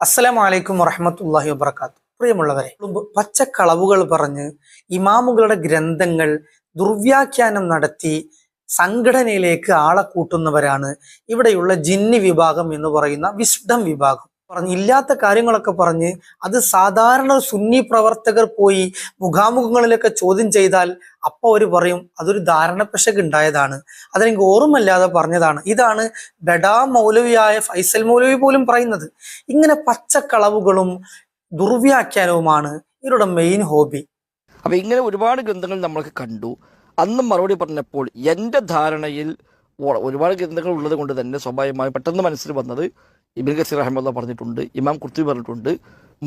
അസ്സലാമു അലൈക്കും വറഹമത്തല്ലാഹി വബർക്കാത്തു പ്രിയമുള്ളവരെ പച്ചക്കളവുകൾ പറഞ്ഞ് ഇമാമുകളുടെ ഗ്രന്ഥങ്ങൾ ദുർവ്യാഖ്യാനം നടത്തി സംഘടനയിലേക്ക് ആളെ കൂട്ടുന്നവരാണ് ഇവിടെയുള്ള ജിന്നി വിഭാഗം എന്ന് പറയുന്ന വിശുദ്ധം വിഭാഗം. പറഞ്ഞ് ഇല്ലാത്ത കാര്യങ്ങളൊക്കെ പറഞ്ഞ് അത് സാധാരണ സുന്നി പ്രവർത്തകർ പോയി മുഖാമുഖങ്ങളിലൊക്കെ ചോദ്യം ചെയ്താൽ അപ്പൊ അവർ പറയും അതൊരു ധാരണപ്പശക് ഉണ്ടായതാണ് അതെനിക്ക് ഓർമ്മല്ലാതെ പറഞ്ഞതാണ്. ഇതാണ് ബഡാ മൗലവിയായ ഫൈസൽ മൗലവി പോലും പറയുന്നത്. ഇങ്ങനെ പച്ചക്കളവുകളും ദുർവ്യാഖ്യാനവുമാണ് ഇവരുടെ മെയിൻ ഹോബി അപ്പൊ ഇങ്ങനെ ഒരുപാട് ഗ്രന്ഥങ്ങൾ നമ്മൾക്ക് കണ്ടു. അന്നും മറുപടി പറഞ്ഞപ്പോൾ എന്റെ ധാരണയിൽ ഒരുപാട് ഗ്രന്ഥങ്ങൾ ഉള്ളത് കൊണ്ട് തന്നെ സ്വാഭാവികമായി പെട്ടെന്ന് മനസ്സിൽ വന്നത് ഇബിൻ ഖസീർ അഹമ്മദ് പറഞ്ഞിട്ടുണ്ട് ഇമാം കുർത്തി പറഞ്ഞിട്ടുണ്ട്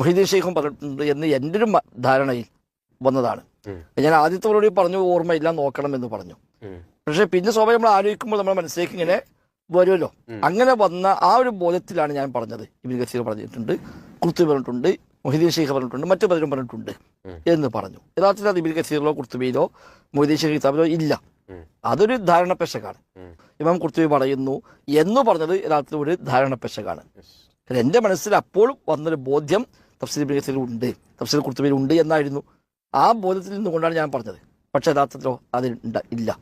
മുഹിദ്ദീൻ ഷെയ്ഖും പറഞ്ഞിട്ടുണ്ട് എന്ന് എന്റെ ഒരു ധാരണയിൽ വന്നതാണ്. ഞാൻ ആദ്യത്തെ മറുപടി പറഞ്ഞു ഓർമ്മയില്ല നോക്കണം എന്ന് പറഞ്ഞു. പക്ഷേ പിന്നെ സ്വാഭാവികം നമ്മൾ ആലോചിക്കുമ്പോൾ നമ്മുടെ മനസ്സിലേക്ക് ഇങ്ങനെ വരുമല്ലോ. അങ്ങനെ വന്ന ആ ഒരു ബോധത്തിലാണ് ഞാൻ പറഞ്ഞത് ഇബിൻ ഖസീർ പറഞ്ഞിട്ടുണ്ട് കുർത്തി പറഞ്ഞിട്ടുണ്ട് മൊഹീദ്ദീൻ ഷെയ്ഖ് പറഞ്ഞിട്ടുണ്ട് മറ്റു പലരും പറഞ്ഞിട്ടുണ്ട് എന്ന് പറഞ്ഞു. യഥാർത്ഥത്തിൽ അത് ഇബിൻ ഖസീറിലോ കുർത്തുബിയിലോ മൊഹീദ്ദീൻ ഷെയ്ഖ് കിതാബിലോ ഇല്ല. അതൊരു ധാരണ പെശകാണ് ഇമാം കുർത്തുബി പറയുന്നു എന്ന് പറഞ്ഞത് യഥാർത്ഥത്തിൽ ഒരു ധാരണ പെശകാണ് കാരണം എന്റെ മനസ്സിൽ അപ്പോൾ വന്നൊരു ബോധ്യം തഫ്സീൽ ഉണ്ട്. തഫ്സീൽ കുർത്തുബിയിൽ ഉണ്ട് എന്നായിരുന്നു. ആ ബോധ്യത്തിൽ നിന്നുകൊണ്ടാണ് ഞാൻ പറഞ്ഞത്. പക്ഷെ യഥാർത്ഥത്തിലോ അതിൽ ഇല്ല.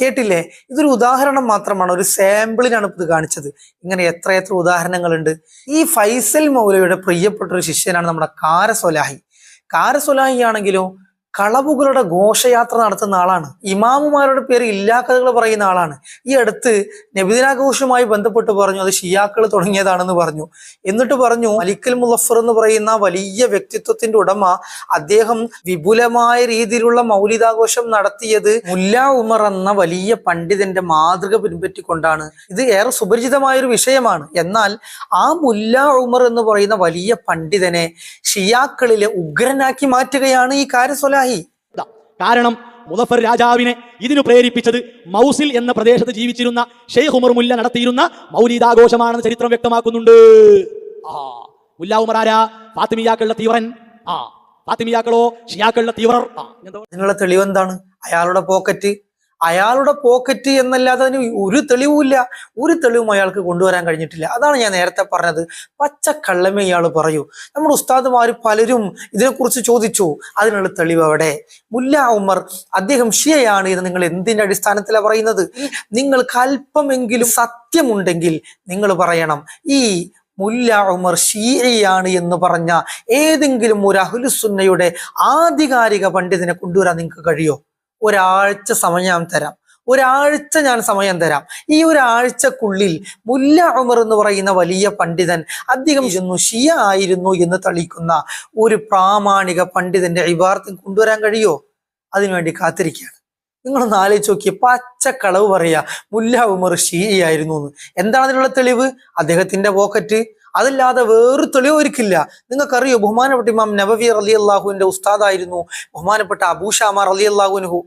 കേട്ടില്ലേ? ഇതൊരു ഉദാഹരണം മാത്രമാണ്. ഒരു സാമ്പിളിനാണ് ഇത് കാണിച്ചത്. ഇങ്ങനെ എത്ര എത്ര ഉദാഹരണങ്ങളുണ്ട്. ഈ ഫൈസൽ മൗലയുടെ പ്രിയപ്പെട്ട ഒരു ശിഷ്യനാണ് നമ്മുടെ കാരസൊലാഹി. കാരസൊലാഹി ആണെങ്കിലോ കളവുകളുടെ ഘോഷയാത്ര നടത്തുന്ന ആളാണ്. ഇമാമുമാരുടെ പേര് ഇല്ലാക്കഥകൾ പറയുന്ന ആളാണ്. ഈ അടുത്ത് നബിദിനാഘോഷവുമായി ബന്ധപ്പെട്ട് പറഞ്ഞു അത് ഷിയാക്കൾ തുടങ്ങിയതാണെന്ന് പറഞ്ഞു. എന്നിട്ട് പറഞ്ഞു അലിക്കൽ മുലഫർ എന്ന് പറയുന്ന വലിയ വ്യക്തിത്വത്തിന്റെ ഉടമ അദ്ദേഹം വിപുലമായ രീതിയിലുള്ള മൗലികാഘോഷം നടത്തിയത് മുല്ല ഉമർ എന്ന വലിയ പണ്ഡിതന്റെ മാതൃക പിൻപറ്റിക്കൊണ്ടാണ്. ഇത് ഏറെ സുപരിചിതമായ ഒരു വിഷയമാണ്. എന്നാൽ ആ മുല്ല ഉമർ എന്ന് പറയുന്ന വലിയ പണ്ഡിതനെ ഷിയാക്കളിലെ ഉഗ്രനാക്കി മാറ്റുകയാണ് ഈ കാര്യസ്വലാഹി. ഇതാ. കാരണം മുദഫർ രാജാവിനെ ഇതിനു പ്രേരിപ്പിച്ചത് മൗസിൽ എന്ന പ്രദേശത്ത് ജീവിച്ചിരുന്ന ഷെയ്ഖ് ഉമർ മുല്ല നടത്തിയിരുന്ന മൗലീദാഘോഷമാണെന്ന് ചരിത്രം വ്യക്തമാക്കുന്നുണ്ട്. ആ മുല്ല ഉമർ ആരാ? ഫാത്തിമിയാക്കളുടെ തീവ്രൻ. ആ ഫാത്തിമിയാക്കളോ ഷിയാക്കളുടെ തീവ്രർ. നിങ്ങളുടെ തെളിവെന്താണ് അയാളുടെ പോക്കറ്റ് അയാളുടെ പോക്കറ്റ് എന്നല്ലാതെ അതിന് ഒരു തെളിവുമില്ല. ഒരു തെളിവും അയാൾക്ക് കൊണ്ടുവരാൻ കഴിഞ്ഞിട്ടില്ല. അതാണ് ഞാൻ നേരത്തെ പറഞ്ഞത്. പച്ചക്കള്ളമേ ഇയാൾ പറയൂ. നമ്മുടെ ഉസ്താദുമാർ പലരും ഇതിനെക്കുറിച്ച് ചോദിച്ചു. അതിനുള്ള തെളിവ് അവിടെ. മുല്ല ഉമർ അദ്ദേഹം ഷിയയാണ് ഇത് നിങ്ങൾ എന്തിന്റെ അടിസ്ഥാനത്തിലാണ് പറയുന്നത്? നിങ്ങൾക്ക് അല്പമെങ്കിലും സത്യമുണ്ടെങ്കിൽ നിങ്ങൾ പറയണം. ഈ മുല്ല ഉമർ ഷീയാണ് എന്ന് പറഞ്ഞ ഏതെങ്കിലും ഒരു അഹുലുസുന്നയുടെ ആധികാരിക പണ്ഡിതനെ കൊണ്ടുവരാൻ നിങ്ങൾക്ക് കഴിയോ? ഒരാഴ്ച സമയം ഞാൻ തരാം. ഒരാഴ്ച ഞാൻ സമയം തരാം. ഈ ഒരാഴ്ചക്കുള്ളിൽ മുല്ല ഉമർ എന്ന് പറയുന്ന വലിയ പണ്ഡിതൻ അദ്ദേഹം ഇരുന്നു ഷിയ ആയിരുന്നു എന്ന് തളിക്കുന്ന ഒരു പ്രാമാണിക പണ്ഡിതന്റെ ഇബാർത്തും കൊണ്ടുവരാൻ കഴിയോ? അതിനുവേണ്ടി കാത്തിരിക്കുകയാണ്. നിങ്ങളൊന്ന് ആലോചിച്ച് നോക്കിയേ പച്ചക്കളവ് പറയാ മുല്ല ഉമർ ഷീയായിരുന്നു എന്ന്. എന്താണ് അതിനുള്ള തെളിവ്? അദ്ദേഹത്തിന്റെ പോക്കറ്റ് അതല്ലാതെ വേറൊരു തെളിവ് നിങ്ങൾക്കറിയോ ബഹുമാനപ്പെട്ട ഇമാം നബവി അലി അള്ളാഹുവിന്റെ ഉസ്താദായിരുന്നു ബഹുമാനപ്പെട്ട അബൂഷാമാർ അലി അള്ളാഹുനുഹു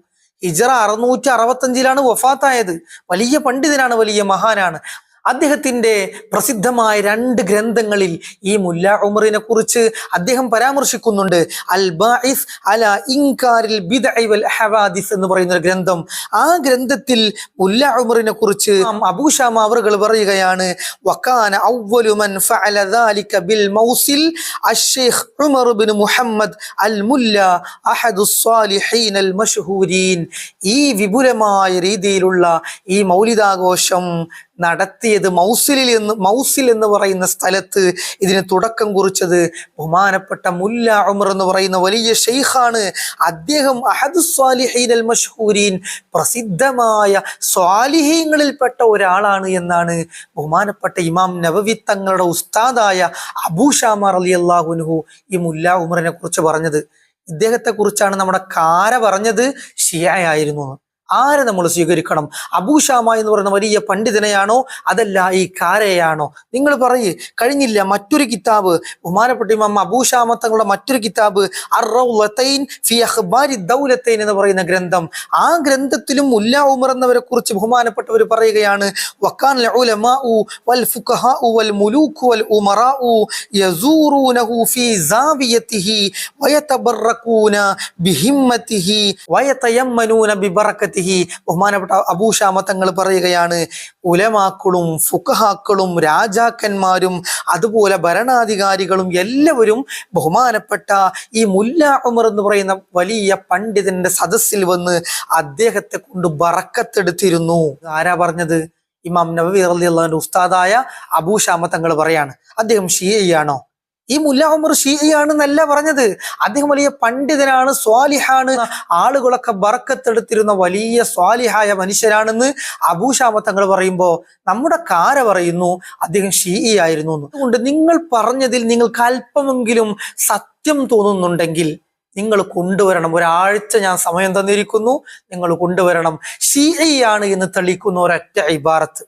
ഹിജറ അറുന്നൂറ്റി അറുപത്തഞ്ചിലാണ് വഫാത്തായത്. വലിയ പണ്ഡിതനാണ് വലിയ മഹാനാണ്. അദ്ദേഹത്തിന്റെ പ്രസിദ്ധമായ രണ്ട് ഗ്രന്ഥങ്ങളിൽ ഈ മുല്ല ഉമറിനെ കുറിച്ച് അദ്ദേഹം പരാമർശിക്കുന്നുണ്ട് അൽ ബാഇസ് അല ഇൻകാരിൽ ബിദ്അ വൽ ഹവാദിസ് എന്ന് പറയുന്ന ഒരു ഗ്രന്ഥം ആ ഗ്രന്ഥത്തിൽ മുല്ല ഉമറിനെ കുറിച്ച് അബൂഷാമ അവറുകൾ പറയുകയാണ് വക്കാന അവ്വലു മൻ ഫഅല ذلك بالموصل الشيخ عمر بن محمد الملا أحد الصالحين المشهورين ഈ വിപുലമായ രീതിയിലുള്ള ഈ മൗലികാഘോഷം നടത്തിയത് മൗസിലിൽ എന്ന് മൗസിൽ എന്ന് പറയുന്ന സ്ഥലത്ത് ഇതിന് തുടക്കം കുറിച്ചത് ബഹുമാനപ്പെട്ട മുല്ല ഉമർ എന്ന് പറയുന്ന വലിയ ഷെയ്ഖാണ് അദ്ദേഹം അഹദു സ്വാലിഹൈൻ അൽ മഷ്ഹൂരീൻ പ്രസിദ്ധമായ സ്വാലിഹീങ്ങളിൽപ്പെട്ട ഒരാളാണ് എന്നാണ് ബഹുമാനപ്പെട്ട ഇമാം നബവി തങ്ങളുടെ ഉസ്താദായ അബൂഷാമാർ അലി അള്ളാഹുനുഹു ഈ മുല്ല ഉമറിനെ കുറിച്ച് പറഞ്ഞത് ഇദ്ദേഹത്തെ കുറിച്ചാണ് നമ്മുടെ കാര പറഞ്ഞത് ഷിയായിരുന്നു. ആരെ നമ്മൾ സ്വീകരിക്കണം? അബൂഷാമ എന്ന് പറയുന്ന വലിയ പണ്ഡിതനെയാണോ? അതല്ല ഈ കാരയാണോ? നിങ്ങൾ പറയ് കഴിഞ്ഞില്ല മറ്റൊരു കിതാബ്. ബഹുമാനപ്പെട്ട ഇമാം അബൂഷാമ തങ്ങളുടെ മറ്റൊരു കിതാബ് എന്ന് പറയുന്ന ഗ്രന്ഥം. ആ ഗ്രന്ഥത്തിലും മുല്ല ഉമർ എന്നവരെ കുറിച്ച് ബഹുമാനപ്പെട്ടവർ പറയുകയാണ് വക്കാൻ വൽ വൽ വൽ ഫീ വയതബറകൂന വയതയമ്മനൂന ഖിലാഫത്തിഹി ബഹുമാനപ്പെട്ട അബൂഷാമ തങ്ങൾ പറയുകയാണ് ഉലമാക്കളും ഫുഖഹാക്കളും രാജാക്കന്മാരും അതുപോലെ ഭരണാധികാരികളും എല്ലാവരും ബഹുമാനപ്പെട്ട ഈ മുല്ല ഉമർ എന്ന് പറയുന്ന വലിയ പണ്ഡിതന്റെ സദസ്സിൽ വന്ന് അദ്ദേഹത്തെ കൊണ്ട് ബറക്കത്തെടുത്തിരുന്നു ആരാ പറഞ്ഞത്? ഇമാം നബി റളിയല്ലാഹു ഉസ്താദായ അബൂഷാമ തങ്ങൾ പറയാണ്. അദ്ദേഹം ഷിയയാണോ? ഈ മുല്ല ഉമർ ഷീയാണെന്നല്ല പറഞ്ഞത്. അദ്ദേഹം വലിയ പണ്ഡിതനാണ് സ്വാലിഹാണ്. ആളുകളൊക്കെ ബറക്കത്തെടുത്തിരുന്ന വലിയ സ്വാലിഹായ മനുഷ്യരാണെന്ന് അബൂഷാമ തങ്ങൾ പറയുമ്പോ നമ്മുടെ കാര പറയുന്നു അദ്ദേഹം ഷീയായിരുന്നു അതുകൊണ്ട് നിങ്ങൾ പറഞ്ഞതിൽ നിങ്ങൾക്ക് അല്പമെങ്കിലും സത്യം തോന്നുന്നുണ്ടെങ്കിൽ നിങ്ങൾ കൊണ്ടുവരണം. ഒരാഴ്ച ഞാൻ സമയം തന്നിരിക്കുന്നു നിങ്ങൾ കൊണ്ടുവരണം. ഷീയാണ് എന്ന് തെളിയിക്കുന്ന ഒരൊറ്റ ഇബാറത്ത്.